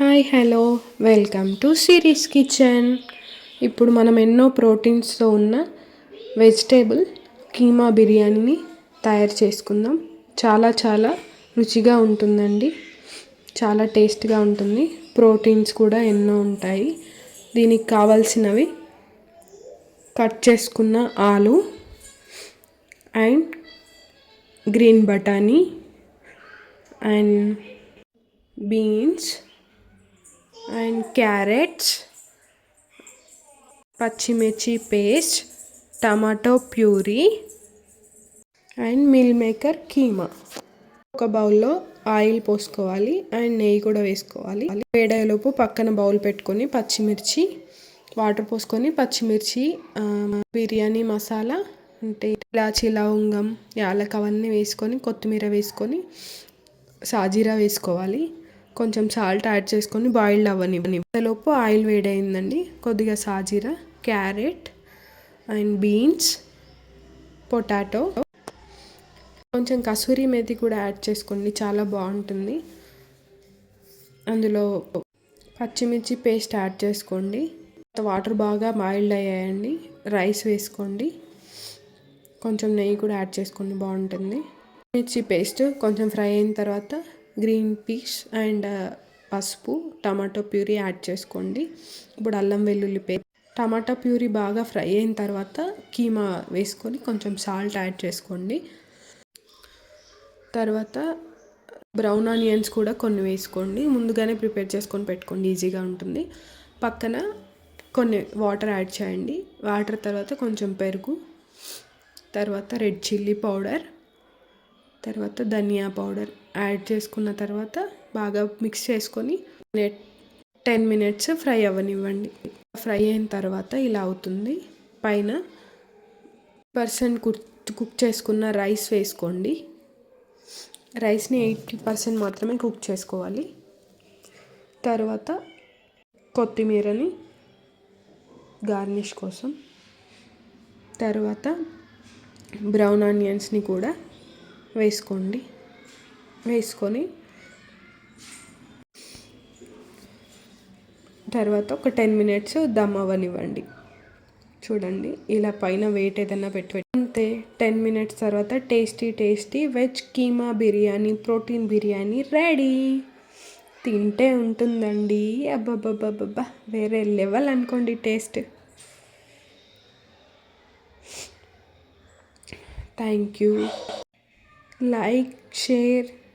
Hi hello. Welcome to Siri's kitchen. ఇప్పుడు మనం ఎన్నో ప్రోటీన్స్తో ఉన్న వెజిటేబుల్ కీమా బిర్యానీని తయారు చేసుకుందాం. చాలా చాలా రుచిగా ఉంటుందండి. చాలా టేస్ట్గా ఉంటుంది. ప్రోటీన్స్ కూడా ఎన్నో ఉంటాయి. దీనికి కావాల్సినవి కట్ చేసుకున్న ఆలు అండ్ గ్రీన్ బఠానీ అండ్ బీన్స్ అండ్ క్యారెట్స్ పచ్చిమిర్చి paste tomato puree and meal maker keema. ఒక బౌల్లో ఆయిల్ పోసుకోవాలి అండ్ నెయ్యి కూడా వేసుకోవాలి. వేడేలోపు పక్కన బౌల్ పెట్టుకొని పచ్చిమిర్చి వాటర్ పోసుకొని పచ్చిమిర్చి బిర్యానీ మసాలా అంటే ఇలాచి లవంగం యాలక్ అవన్నీ వేసుకొని కొత్తిమీర వేసుకొని సాజీరా వేసుకోవాలి. కొంచెం సాల్ట్ యాడ్ చేసుకొని బాయిల్డ్ అవ్వనివ్వని. లోపు ఆయిల్ వేడైందండి. కొద్దిగా సాజీరా క్యారెట్ అండ్ బీన్స్ పొటాటో. కొంచెం కసూరి మేతి కూడా యాడ్ చేసుకోండి. చాలా బాగుంటుంది. అందులో పచ్చిమిర్చి పేస్ట్ యాడ్ చేసుకోండి. వాటర్ బాగా బాయిల్డ్ అయ్యాయండి. రైస్ వేసుకోండి. కొంచెం నెయ్యి కూడా యాడ్ చేసుకోండి. బాగుంటుంది. మిర్చి పేస్ట్ కొంచెం ఫ్రై అయిన తర్వాత గ్రీన్ పీస్ అండ్ పసుపు టమాటో ప్యూరీ యాడ్ చేసుకోండి. ఇప్పుడు అల్లం వెల్లుల్లి పేస్ట్. టమాటా ప్యూరీ బాగా ఫ్రై అయిన తర్వాత కీమా వేసుకొని కొంచెం సాల్ట్ యాడ్ చేసుకోండి. తర్వాత బ్రౌన్ ఆనియన్స్ కూడా కొన్ని వేసుకోండి. ముందుగానే ప్రిపేర్ చేసుకొని పెట్టుకోండి. ఈజీగా ఉంటుంది. పక్కన కొన్ని వాటర్ యాడ్ చేయండి. వాటర్ తర్వాత కొంచెం పెరుగు. తర్వాత రెడ్ చిల్లీ పౌడర్. తర్వాత ధనియా పౌడర్. యాడ్ చేసుకున్న తర్వాత బాగా మిక్స్ చేసుకొని టెన్ మినిట్స్ ఫ్రై అవ్వనివ్వండి. ఫ్రై అయిన తర్వాత ఇలా అవుతుంది. పైన పర్సెంట్ కుక్ కుక్ చేసుకున్న రైస్ వేసుకోండి. రైస్ని ఎయిటీ పర్సెంట్ మాత్రమే కుక్ చేసుకోవాలి. తర్వాత కొత్తిమీరని గార్నిష్ కోసం. తర్వాత బ్రౌన్ ఆనియన్స్ని కూడా వేసుకోండి. వేసుకొని తర్వాత ఒక టెన్ మినిట్స్ దమ్ అవ్వనివ్వండి చూడండి ఇలా పైన వెయిట్ ఏదైనా పెట్టి అంతే. టెన్ మినిట్స్ తర్వాత tasty tasty veg keema biryani protein biryani ready. తింటే ఉంటుందండి. అబ్బబ్బబ్బబ్బా వేరే లెవెల్ అనుకోండి taste. Thank you like share